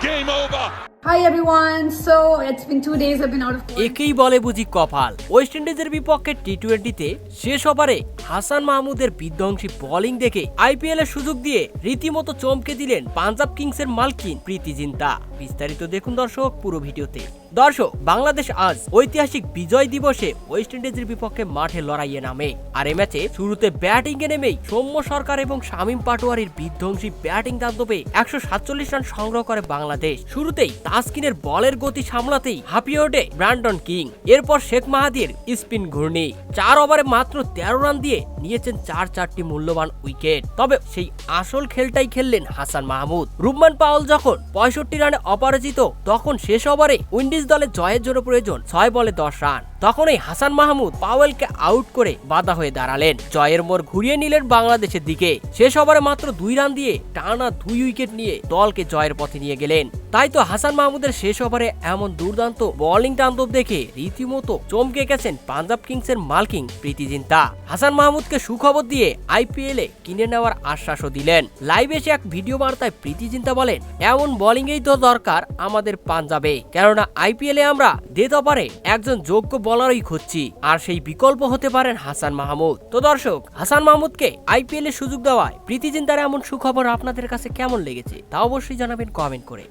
Game over. একেই বলে বুঝি কপাল। ওয়েস্ট ইন্ডিজের বিপক্ষে টি টোয়েন্টিতে শেষ ওভারে হাসান মাহমুদের বিধ্বংসী বোলিং দেখে আইপিএল এর সুযোগ দিয়ে রীতিমতো চমকে দিলেন পাঞ্জাব মালকিন প্রীতি জিন্তা। বিস্তারিত দেখুন দর্শক পুরো ভিডিওতে। দর্শক, বাংলাদেশ আজ ঐতিহাসিক বিজয় দিবসে ওয়েস্ট ইন্ডিজের বিপক্ষে মাঠে লড়াইয়ে নামে। আর এই ম্যাচে শুরুতে ব্যাটিং এ নেমেই সৌম্য সরকার এবং শামীম পাটোয়ারির বিধ্বংসী ব্যাটিং তাণ্ডবে একশো সাতচল্লিশ রান সংগ্রহ করে বাংলাদেশ। শুরুতেই তাসকিনের বলের গতি সামলাতেই হাঁপিয়ে ওঠে ব্র্যান্ডন কিং, এরপর শেখ মাহাদির স্পিন ঘূর্ণি। চার ওভারে মাত্র তেরো রান দিয়ে নিয়েছেন চার চারটি মূল্যবান উইকেট। তবে সেই আসল খেলটাই খেললেন হাসান মাহমুদ। রুবমান পাওল যখন পঁয়ষট্টি রানে অপরাজিত, তখন শেষ ওভারে উইন্ডিজ দলে জয়ের জন্য প্রয়োজন ছয় বলে দশ রান। তখনই হাসান মাহমুদ পাওয়েলকে আউট করে বাধা হয়ে দাঁড়ালেন। জয়ের মোড় ঘুরিয়ে নিলেন বাংলাদেশের দিকে। শেষ ওভারে মাত্র দুই রান দিয়ে টানা দুই উইকেট নিয়ে দলকে জয়ের পথে নিয়ে গেলেন। তাই তো হাসান মাহমুদের শেষ ওভারে এমন দুর্দান্ত বোলিং তাণ্ডব দেখে রীতিমতো চমকে গেছেন পাঞ্জাব কিংসের মালকিং প্রীতি জিন্তা। হাসান মাহমুদকে সুখবর দিয়ে আইপিএল কিনে নেওয়ার আশ্বাসও দিলেন। লাইভ এসে এক ভিডিও বার্তায় প্রীতি জিন্তা বলেন, এমন বোলিংয়েই তো দরকার আমাদের পাঞ্জাবে। কেননা আইপিএলে আমরা ডেথ ওভারে একজন যোগ্য বলারই খুঁজছি। আর সেই বিকল্প হতে পারেন হাসান মাহমুদ। তো দর্শক, হাসান মাহমুদকে আইপিএল এর সুযোগ দেওয়ায় প্রীতি জিন্তার এমন সুখবর আপনাদের কাছে কেমন লেগেছে তা অবশ্যই জানাবেন কমেন্ট করে।